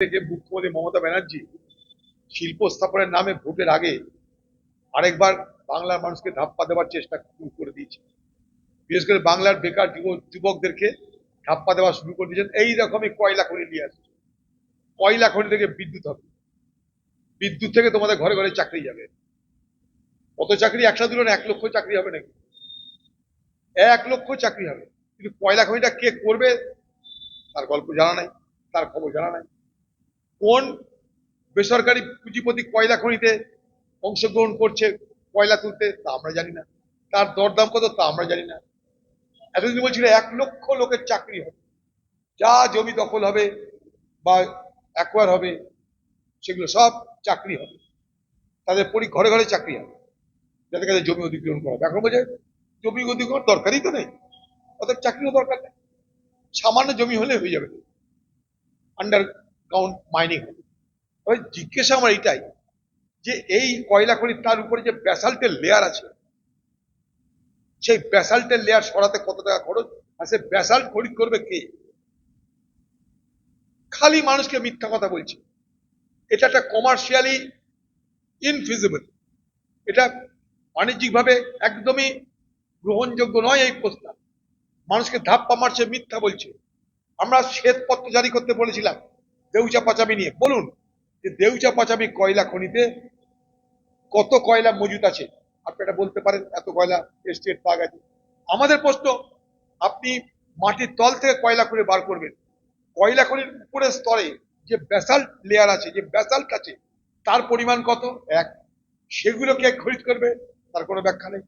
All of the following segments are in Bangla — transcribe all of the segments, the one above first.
থেকে মুখ্যমন্ত্রী মমতা ব্যানার্জি। শিল্প স্থাপনের নামে ভোটের আগে আরেকবার বাংলার মানুষকে ধাপ্পা দেওয়ার চেষ্টা শুরু করে দিয়েছে। বিশেষ করে বাংলার বেকার যুবকদেরকে ধাপ্পা দেওয়া শুরু করে দিয়েছেন। এই রকমই কয়লা খনি নিয়ে আসছে। কয়লা খনি থেকে বিদ্যুৎ হবে। বিদ্যুৎ থেকে তোমাদের ঘরে ঘরে চাকরি যাবে। কত চাকরি? একসাথে দিল এক লক্ষ চাকরি হবে নাকি? এক লক্ষ চাকরি হবে। কিন্তু কয়লা খনিটা কে করবে? তার গল্প জানা নাই, তার খবর জানা নাই। কোন বেসরকারি পুঁজিপতি কয়লা খনিতে অংশগ্রহণ করছে, কয়লা তুলতে, তা আমরা জানি না। তার দরদাম কত, তা আমরা জানি না। এতদিন বলছিল এক লক্ষ লোকের চাকরি হবে। যা জমি দখল হবে বা অ্যাকোয়ার হবে, সেগুলো সব চাকরি হবে। তাদের পরি ঘরে ঘরে চাকরি হবে। যাদের কাছে জমি অধিগ্রহণ করা হবে। এখন বলছে, জমি অধিগ্রহণ দরকারই তো নেই। অর্থাৎ চাকরিও দরকার নেই। সামান্য জমি হলে হয়ে যাবে। আন্ডারগ্রাউন্ড মাইনিং হবে তবে জিজ্ঞাসা আমার এটাই যে এই কয়লা খনি তার উপরে যে ব্যাসাল্টের লেয়ার আছে, সেই ব্যাসাল্টের লেয়ার সরাতে কত টাকা খরচ? আর সে ব্যাসাল্ট খরিদ করবে কে? খালি মানুষকে মিথ্যা কথা বলছে। এটা একটা কমার্শিয়ালি ইনফিজিবল এটা বাণিজ্যিকভাবে একদমই গ্রহণযোগ্য নয় এই প্রস্তাব। মানুষকে ধাপ্পা মারছে, মিথ্যা বলছে। আমরা শ্বেতপত্র জারি করতে বলেছিলাম। দেউচা পাচামি নিয়ে, বলুন যে দেউচা পাচামি কয়লা খনিতে কত কয়লা মজুত আছে? আপনি এটা বলতে পারেন, এত কয়লা এস্টেট পাওয়া গেছে। আমাদের প্রশ্ন, আপনি মাটির তল থেকে কয়লা করে বার করবেন? কয়লা খনির উপরের স্তরে যে ব্যাসাল্ট লেয়ার আছে, যে ব্যাসাল্ট আছে, তার পরিমাণ কত? এক। সেগুলো কে খরিদ করবে, তার কোনো ব্যাখ্যা নেই।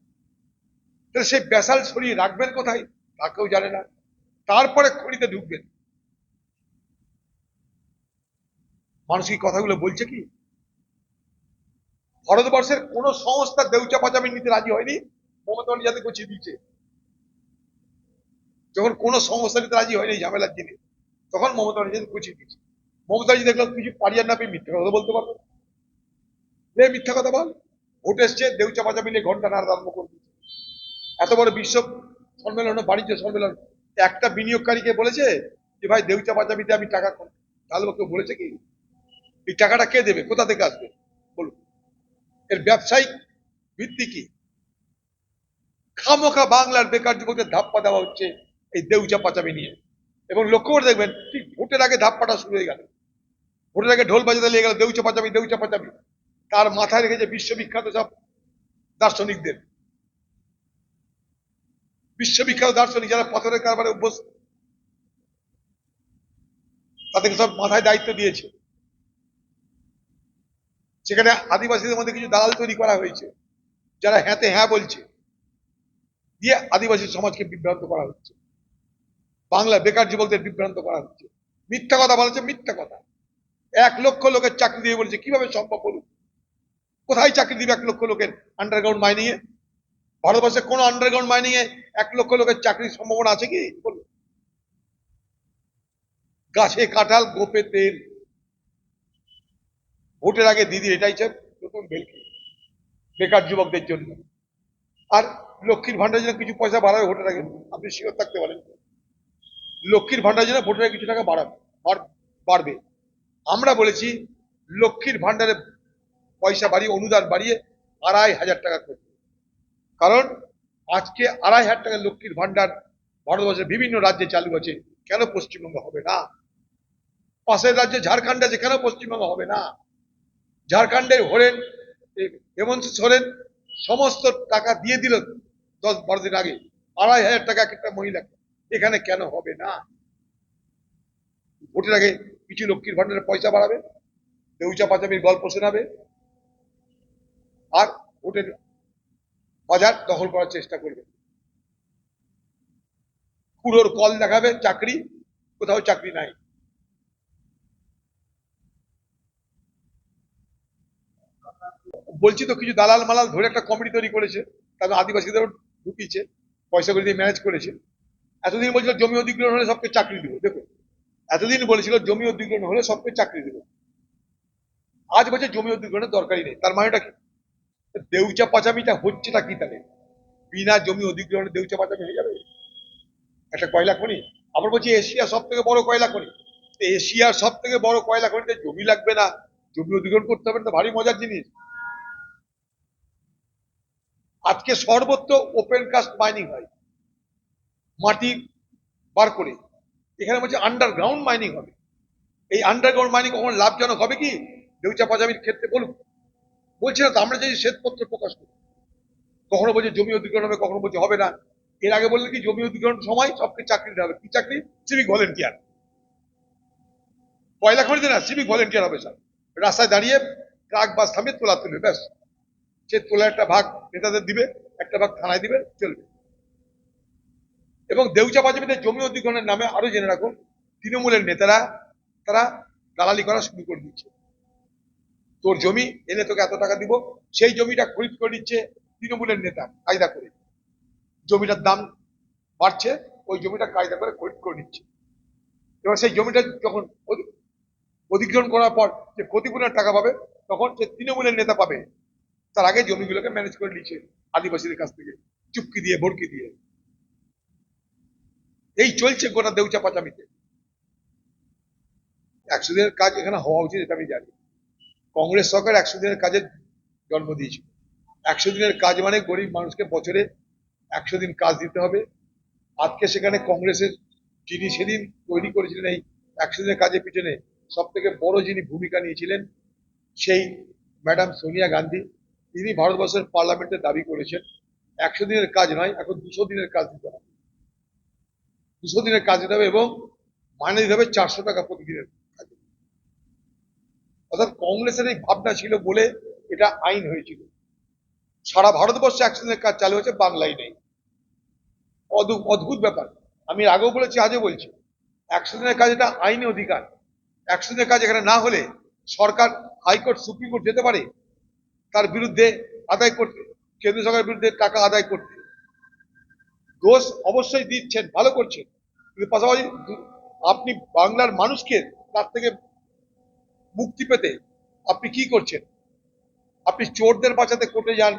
তাহলে সেই ব্যাসাল্ট সরিয়ে রাখবেন কোথায়? তা কেউ জানে না। তারপরে খনিতে ঢুকবেন। মানুষ কি কথাগুলো বলছে কি? ভারতবর্ষের কোন সংস্থা দেউচা পাচামি নিতে রাজি হয়নি? মমতা যাতে গুছিয়ে দিচ্ছে। যখন কোন সংস্থা নিতে রাজি হয়নি ঝামেলার দিনে, তখন মমতা ব্যানার্জি গুছিয়ে দিচ্ছে। মমতা ব্যানার্জি দেখলাম কিছু পারিয়ার না পেয়ে মিথ্যা কথা বলতে পারবে। রে মিথ্যা কথা বল। ভোট এসছে দেউচা পাচামি নিয়ে ঘণ্টা নাড়া আরম্ভ করে দিচ্ছে এত বড় বিশ্ব সম্মেলন বাণিজ্য সম্মেলন। একটা বিনিয়োগকারীকে বলেছে যে, ভাই দেউচা পাচামিতে আমি টাকা। তাহলে কেউ বলেছে কি? এই টাকাটা কে দেবে? কোথা থেকে আসবে? বলুন। এর ব্যবসায়িক ভিত্তি কি? খামোখা বাংলার বেকার যুবকদের ধাপ্পা দেওয়া হচ্ছে এই দেউচা পাচামি নিয়ে। এবং লক্ষ্য করে দেখবেন, ঠিক ভোটের আগে ধাপ্পাটা শুরু হয়ে গেল। ভোটের আগে ঢোল বাজাতে লেগে গেল দেউচা পাচামি দেউচা পাচামি। তার মাথায় রেখেছে বিশ্ববিখ্যাত সব দার্শনিকদের। বিশ্ববিখ্যাত দার্শনিক যারা পাথরের কারবারে অভ্যস্ত, তাদেরকে সব মাথায় দায়িত্ব দিয়েছে। সেখানে আদিবাসীদের মধ্যে কিছু দালাল তৈরি করা হয়েছে, যারা হ্যাঁতে হ্যাঁ বলছে, দিয়ে আদিবাসী সমাজকে বিভ্রান্ত করা হচ্ছে। বাংলা বেকার যুবকদের বিভ্রান্ত করা হচ্ছে। মিথ্যা কথা বলেছে, মিথ্যা কথা। এক লক্ষ লোকের চাকরি দিয়ে বলছে, কীভাবে সম্ভব বলুন? কোথায় চাকরি দিবে এক লক্ষ লোকের আন্ডারগ্রাউন্ড মাইনিং এ? ভারতবর্ষে কোন আন্ডারগ্রাউন্ড মাইনিং এ এক লক্ষ লোকের চাকরির সম্ভাবনা আছে কি? বলুন। গাছে কাঁঠাল, গোপে তেল ভোটের আগে দিদির এটাই চাই নতুন ভেলকি বেকার যুবকদের জন্য। আর লক্ষ্মীর ভান্ডার জন্য কিছু পয়সা বাড়াবে ভোটের আগে। আপনি শিওর থাকতে পারেন। লক্ষ্মীর ভান্ডার জন্য ভোটের আগে কিছু টাকা বাড়াবে, বাড়- বাড়বে। আমরা বলেছি, লক্ষ্মীর ভান্ডারে পয়সা বাড়িয়ে, অনুদান বাড়িয়ে আড়াই হাজার টাকা করবে কারণ আজকে আড়াই হাজার টাকা লক্ষ্মীর ভান্ডার ভারতবর্ষের বিভিন্ন রাজ্যে চালু আছে। কেন পশ্চিমবঙ্গ হবে না? পাশের রাজ্যে ঝাড়খণ্ড আছে, কেন পশ্চিমবঙ্গ হবে না? ঝাড়খণ্ডের হরেন হেমন্ত সোরেন সমস্ত টাকা দিয়ে দিল দশ, বারো দিন আগে। আড়াই হাজার টাকা এক একটা মহিলাকে এখানে কেন হবে না? ভোটের আগে কিছু লক্ষ্মীর ভান্ডারের পয়সা বাড়াবে দেউচা পাচামির গল্প শোনাবে, আর ভোটের বাজার দখল করার চেষ্টা করবে। কুড়োর কল দেখাবে, চাকরি, কোথাও চাকরি নাই। বলছি তো কিছু দালাল মালাল ধরে একটা কমিটি তৈরি করেছে তাদের আদিবাসীদেরও ঢুকিয়েছে, পয়সা করে দিয়ে ম্যানেজ করেছে। এতদিন বলছিল জমি অধিগ্রহণ হলে সবকে চাকরি দেবো দেখো এতদিন বলেছিল জমি অধিগ্রহণ হলে সবকে চাকরি দেবো। আজ বলছে জমি অধিগ্রহণের দরকারই নেই, তার মানেটা কি? দেউচা পাচামিটা হচ্ছেটা কি তাহলে? বিনা জমি অধিগ্রহণে দেউচা পাচামি হয়ে যাবে? একটা কয়লা খনি? আবার বলছি এশিয়া সব থেকে বড় কয়লা খনি। এশিয়ার সব থেকে বড় কয়লা খনিতে জমি লাগবে না। জমি অধিগ্রহণ করতে হবে না ভারী মজার জিনিস। আজকে সর্বত্র ওপেন কাস্ট মাইনিং হয়। মাটি বার করে। এখানে বলছে আন্ডারগ্রাউন্ড মাইনিং হবে। এই আন্ডারগ্রাউন্ড মাইনিং কখন লাভজনক হবে কি? দেউচা পাজামির ক্ষেত্রে বলুন। বলছি না, তো আমরা যদি শ্বেতপত্র প্রকাশ করি। কখনো বলছে জমি অধিগ্রহণ হবে, কখনো বলছে হবে না। এর আগে বললেন কি, জমি অধিগ্রহণ সময় সবকে চাকরি হবে। কি চাকরি? সিভিক ভলেন্টিয়ার কয়লা খনিতে না সিভিক ভলেন্টিয়ার হবে স্যার। রাস্তায় দাঁড়িয়ে ট্রাক বাস থামিয়ে তোলা তুলবে, ব্যাস। সে তোলা একটা ভাগ নেতাদের দিবে, একটা ভাগ থানায় দিবে, চলবে। এবং দেউচা পাঁচামিতে জমি অধিগ্রহণের নামে আরও জেনে রাখুন, তৃণমূলের নেতারা, তারা দালালি করা শুরু করে দিচ্ছে তোর জমি, এনে তোকে এত টাকা দিব, সেই জমিটা খরিদ করে নিচ্ছে তৃণমূলের নেতা, কায়দা করে। জমিটার দাম বাড়ছে, ওই জমিটা কায়দা করে খরিদ করে নিচ্ছে। এবার সেই জমিটা যখন অধিগ্রহণ করার পর যে ক্ষতিপূরণের টাকা পাবে, তখন সে তৃণমূলের নেতা পাবে। তার আগে জমিগুলোকে ম্যানেজ করে নিচ্ছে আদিবাসীদের কাছ থেকে চুপকি দিয়ে ভরকি দিয়ে। এই চলছে গোটা দেউচা পাচামিতে। একশো দিনের কাজ এখানে হওয়া উচিত, এটা আমি জানি। কংগ্রেস সরকার একশো দিনের কাজের জন্ম দিয়েছিল। একশো দিনের কাজ মানে গরিব মানুষকে বছরে একশো দিন কাজ দিতে হবে। আজকে সেখানে কংগ্রেসের যিনি সেদিন তৈরি করেছিলেন এই একশো দিনের কাজের পিছনে সব থেকে বড় যিনি ভূমিকা নিয়েছিলেন, সেই ম্যাডাম সোনিয়া গান্ধী। তিনি ভারতবর্ষের পার্লামেন্টে দাবি করেছেন, একশো দিনের কাজ নয়, এখন দুশো দিনের কাজ দিতে হবে। দুশো দিনের কাজ দিতে হবে এবং মাইনে দিতে হবে চারশো টাকা প্রতিদিনের কাজে। অর্থাৎ কংগ্রেসের এই ভাবনা ছিল বলে এটা আইন হয়েছিল। সারা ভারতবর্ষে একশো দিনের কাজ চালু হয়েছে, বাংলায় নেই। অদ্ভুত অদ্ভুত ব্যাপার। আমি আগেও বলেছি, আজও বলছি, একশো দিনের কাজ এটা আইনি অধিকার। একশো দিনের কাজ এখানে না হলে সরকার, হাইকোর্ট, সুপ্রিম কোর্ট যেতে পারে তার বিরুদ্ধে আদায় করতে কেন্দ্র সরকারের বিরুদ্ধে টাকা আদায় করতে দোষ অবশ্যই দিচ্ছেন, ভালো করছেন। কিন্তু পাশাপাশি আপনি বাংলার মানুষকে তার থেকে মুক্তি পেতে আপনি কি করছেন? আপনি চোরদের বাঁচাতে কোর্টে যান,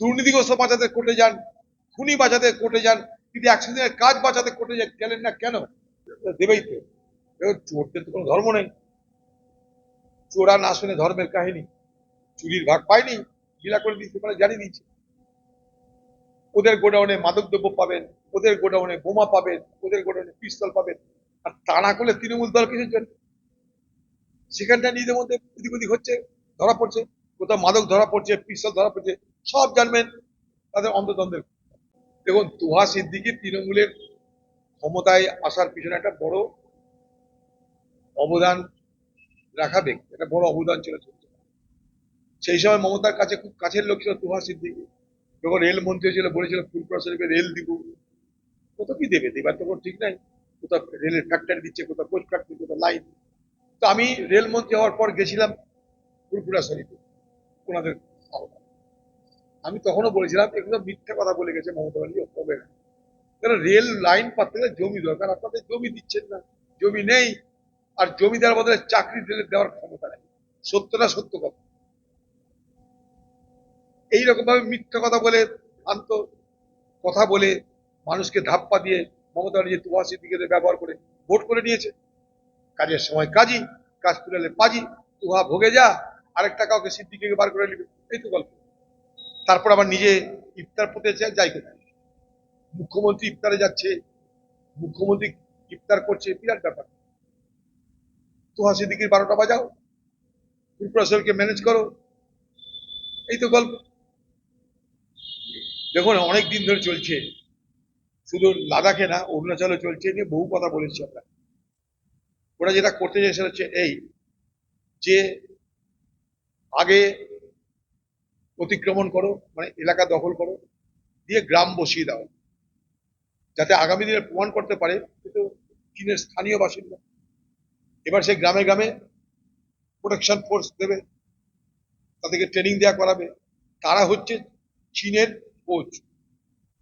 দুর্নীতিগ্রস্ত বাঁচাতে কোর্টে যান, খুনি বাঁচাতে কোর্টে যান কিন্তু দিনের কাজ বাঁচাতে কোর্টে গেলেন না কেন? দেবেই তো। চোরদের তো কোনো ধর্ম নেই। চোরা না শুনে ধর্মের কাহিনী। চুরির ভাগ পায়নি গিলা করে দিয়েছে মানে জানিয়ে দিয়েছে। ওদের গোডাউনে মাদকদ্রব্য পাবেন, ওদের গোডাউনে বোমা পাবেন, ওদের গোডাউনে পিস্তল পাবেন, আর তা না করলে তৃণমূল দল কিসের জন্য? সেখানটা নিজেদের মধ্যে এদিক ওদিক হচ্ছে, ধরা পড়ছে, কোথাও মাদক ধরা পড়ছে, পিস্তল ধরা পড়ছে, সব জানবেন তাদের অন্তদ্বন্দ্বের দেখুন, তুহা সিদ্দিকি তৃণমূলের ক্ষমতায় আসার পিছনে একটা বড় অবদান রাখা ব্যক্তি, একটা বড় অবদান ছিল সেই সময় মমতার কাছে খুব কাছের লোক ছিল তুহা সিদ্দিকি। যখন রেল মন্ত্রী ছিল, বলেছিল ফুলপুরা শরীফে রেল দিব। কত কি দেবে? দেবার তো ঠিক নাই। কোথাও রেলের ফ্যাক্টরি দিচ্ছে, কোথাও পোস্ট ফ্যাক্টরি কোথাও লাইন তো আমি রেলমন্ত্রী হওয়ার পর গেছিলাম ফুলপুরা শরীফে, ওনাদের আমি তখনও বলেছিলাম, এগুলো মিথ্যা কথা বলে গেছে মমতা ব্যানার্জি হবে না। কারণ রেল লাইন পাতে গেলে জমি দরকার আপনাদের জমি দিচ্ছেন না। জমি নেই, আর জমি দেওয়ার বদলে চাকরি দেওয়ার ক্ষমতা নেই। সত্যটা সত্য কথা? এইরকম ভাবে মিথ্যা কথা বলে ভ্রান্ত কথা বলে মানুষকে ধাপ্পা দিয়ে মমতা ব্যানার্জি তুয়া সিদ্দিকে ব্যবহার করে ভোট করে নিয়েছে। কাজের সময় কাজই কাজ তুলে পাজি, তুহা ভোগে যা, আরেকটা কাউকে সিদ্দিকে বার করে নিবে এই তো গল্প। তারপর আবার নিজে ইফতার পড়তে যাই কোথায় মুখ্যমন্ত্রী ইফতারে যাচ্ছে, মুখ্যমন্ত্রী ইফতার করছে, বিরাট ব্যাপার। তুহা সিদ্দিকির বারোটা বাজাও শরীরকে ম্যানেজ করো এই তো গল্প। দেখুন, অনেক দিন ধরে চলছে। শুধু লাদাখে না, অরুণাচলে চলছে, নিয়ে বহু কথা বলেছি আমরা। ওরা যেটা করতে চাই সেটা হচ্ছে এই, যে আগে অতিক্রমণ করো মানে এলাকা দখল করো, দিয়ে গ্রাম বসিয়ে দাও। যাতে আগামী দিনে প্রমাণ করতে পারে কিন্তু চীনের স্থানীয় বাসিন্দা। এবার সে গ্রামে গ্রামে প্রোটেকশন ফোর্স দেবে, তাদেরকে ট্রেনিং দেওয়া করাবে। তারা হচ্ছে চীনের কোচ।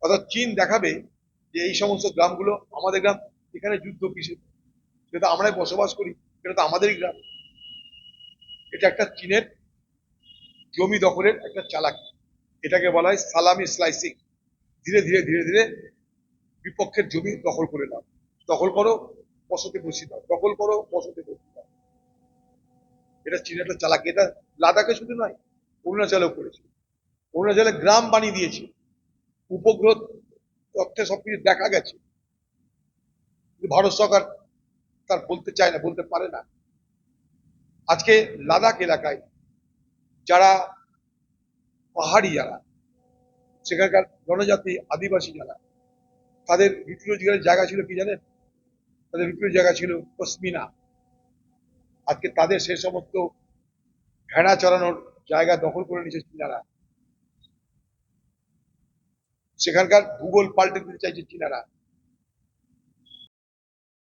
অর্থাৎ চীন দেখাবে যে এই সমস্ত গ্রামগুলো, আমাদের গ্রাম, এখানে যুদ্ধ কিসে যেটা আমরাই বসবাস করি এটা তো আমাদেরই গ্রাম। এটা একটা চীনের জমি দখলের একটা চালাকি। এটাকে বলা হয় সালামি স্লাইসিং। ধীরে ধীরে ধীরে ধীরে বিপক্ষের জমি দখল করে নাও। দখল করো, বসতে বসিয়ে দাও। দখল করো, বসতে বসিয়ে দাও। এটা চীনের একটা চালাকি। এটা লাদাখে শুধু নয়, অরুণাচলেও করেছে। অরুণাচলে গ্রাম বানিয়ে দিয়েছে। উপগ্রহ তথ্যে সবকিছু দেখা গেছে। ভারত সরকার তার বলতে চায় না, বলতে পারে না। আজকে লাদাখ এলাকায় যারা পাহাড়ি যারা, সেখানকার জনজাতি আদিবাসী যারা, তাদের রোজগারের জায়গা ছিল কি জানেন? তাদের রোজগারের জায়গা ছিল পশমিনা। আজকে তাদের সে সমস্ত ভেড়া চড়ানোর জায়গা দখল করে নিয়েছে চীনারা। সেখানকার ভূগোল পাল্টে দিতে চাইছে চীনারা।